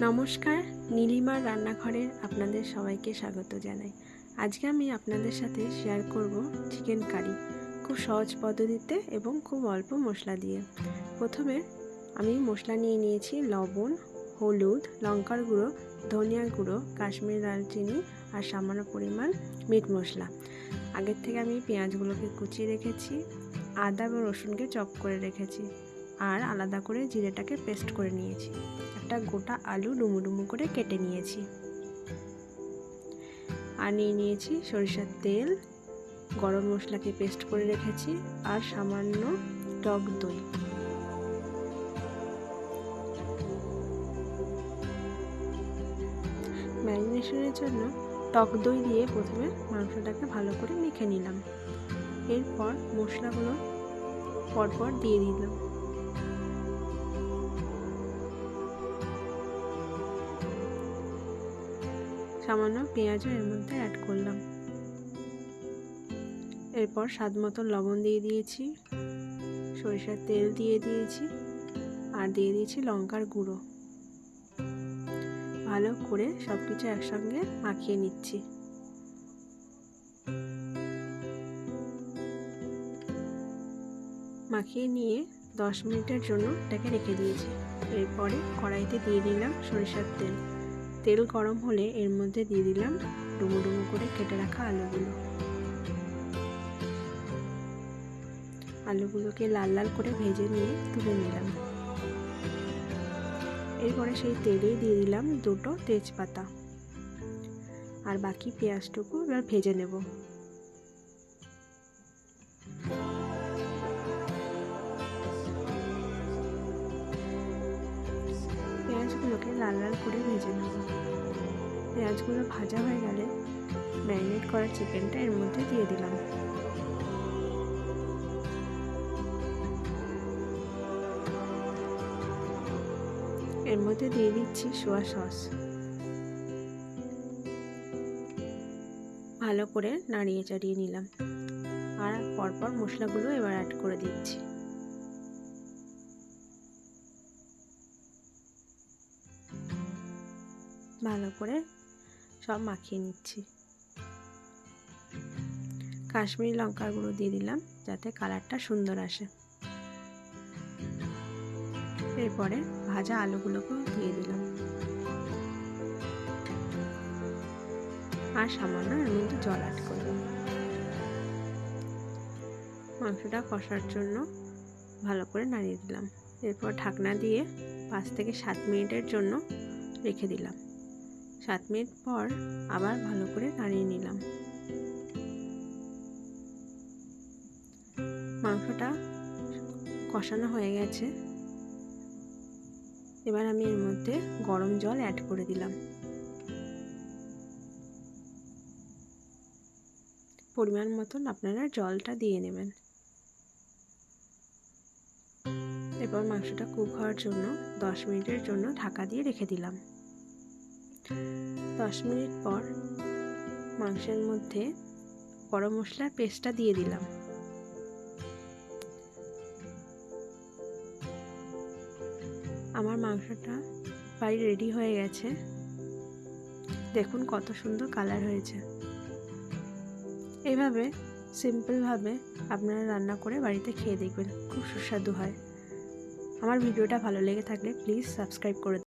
নমস্কার, নীলিমার রান্নাঘরের আপনাদের সবাইকে স্বাগত জানাই। আজকে আমি আপনাদের সাথে শেয়ার করব চিকেন কারি খুব সহজ পদ্ধতিতে এবং খুব অল্প মশলা দিয়ে। প্রথমে আমি মশলা নিয়ে নিয়েছি লবণ, হলুদ, লঙ্কার গুঁড়ো, ধনিয়া গুঁড়ো, কাশ্মীর দারচিনি আর সামান্য পরিমাণ মিট মশলা। আগের থেকে আমি পেঁয়াজগুলোকে কুচিয়ে রেখেছি, আদা এবং রসুনকে চপ করে রেখেছি। আর আলাদা করে জিরেটাকে পেস্ট করে নিয়েছি। একটা গোটা আলু ডুমু ডুমু করে কেটে নিয়েছি। আর নিয়ে নিয়েছি সরিষার তেল, গরম মশলাকে পেস্ট করে রেখেছি আর সামান্য টক দই। ম্যারিনেশনের জন্য টক দই দিয়ে প্রথমে মাংসটাকে ভালো করে মেখে নিলাম। এরপর মশলাগুলো পরপর দিয়ে দিলাম। সামান্য পেঁয়াজও এর মধ্যে অ্যাড করলাম। এরপর স্বাদ মতো লবণ দিয়ে দিয়েছি, সরিষার তেল দিয়ে দিয়েছি আর দিয়ে দিয়েছি লঙ্কার গুঁড়ো। ভালো করে সব কিছু একসঙ্গে মাখিয়ে নিচ্ছি। মাখিয়ে নিয়ে দশ মিনিটের জন্য এটাকে রেখে দিয়েছি। এরপরে কড়াইতে দিয়ে নিলাম সরিষার তেল। তেল গরম হলে এর মধ্যে দিয়ে দিলাম ডুমো ডুমো করে কেটে রাখা আলুগুলো। আলুগুলোকে লাল লাল করে ভেজে নিয়ে তুলে নিলাম। এরপরে সেই তেলেই দিয়ে দিলাম দুটো তেজপাতা। আর বাকি পেঁয়াজটুকু এবার ভেজে নেব। লাল লাল করে ভেজে নেব। পেঁয়াজগুলো ভাজা হয়ে গেলে ম্যারিনেট করা চিকেনটা এর মধ্যে দিয়ে দিলাম। এর মধ্যে দিয়ে দিচ্ছি সোয়া সস। ভালো করে নাড়িয়ে চাড়িয়ে নিলাম। আর পরপর মশলাগুলো এবার অ্যাড করে দিচ্ছি। ভালো করে সব মাখিয়ে নিচ্ছি। কাশ্মীরি লঙ্কার গুঁড়ো দিয়ে দিলাম যাতে কালারটা সুন্দর আসে। এরপরে ভাজা আলুগুলোকেও দিয়ে দিলাম। আর সামান্য এর মধ্যে জল অ্যাড করলাম মাংসটা কষার জন্য ভালো করে নাড়িয়ে দিলাম। এরপর ঢাকনা দিয়ে পাঁচ থেকে সাত মিনিটের জন্য রেখে দিলাম। সাত মিনিট পর আবার ভালো করে নাড়িয়ে নিলাম। মাংসটা কষানো হয়ে গেছে। এবার আমি এর মধ্যে গরম জল অ্যাড করে দিলাম। পরিমাণ মতন আপনারা জলটা দিয়ে নেবেন। এরপর মাংসটা কুক হওয়ার জন্য দশ মিনিটের জন্য ঢাকা দিয়ে রেখে দিলাম। দশ মিনিট পর মাংসের মধ্যে গরম মশলার পেস্টটা দিয়ে দিলাম। আমার মাংসটা প্রায় রেডি হয়ে গেছে। দেখুন কত সুন্দর কালার হয়েছে। এইভাবে সিম্পলভাবে আপনারা রান্না করে বাড়িতে খেয়ে দেখবেন, খুব সুস্বাদু হয়। আমার ভিডিওটা ভালো লেগে থাকলে প্লিজ সাবস্ক্রাইব করে